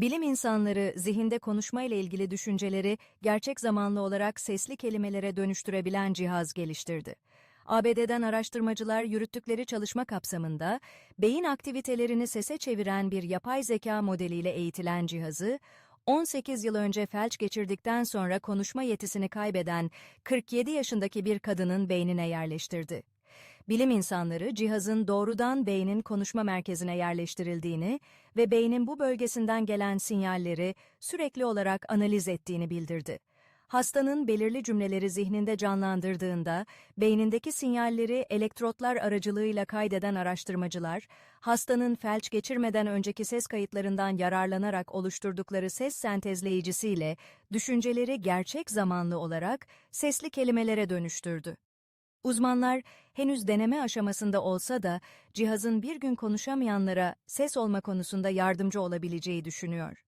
Bilim insanları zihinde konuşma ile ilgili düşünceleri gerçek zamanlı olarak sesli kelimelere dönüştürebilen cihaz geliştirdi. ABD'den araştırmacılar yürüttükleri çalışma kapsamında beyin aktivitelerini sese çeviren bir yapay zeka modeliyle eğitilen cihazı 18 yıl önce felç geçirdikten sonra konuşma yetisini kaybeden 47 yaşındaki bir kadının beynine yerleştirdi. Bilim insanları cihazın doğrudan beynin konuşma merkezine yerleştirildiğini ve beynin bu bölgesinden gelen sinyalleri sürekli olarak analiz ettiğini bildirdi. Hastanın belirli cümleleri zihninde canlandırdığında, beynindeki sinyalleri elektrotlar aracılığıyla kaydeden araştırmacılar, hastanın felç geçirmeden önceki ses kayıtlarından yararlanarak oluşturdukları ses sentezleyicisiyle düşünceleri gerçek zamanlı olarak sesli kelimelere dönüştürdü. Uzmanlar henüz deneme aşamasında olsa da cihazın bir gün konuşamayanlara ses olma konusunda yardımcı olabileceği düşünüyor.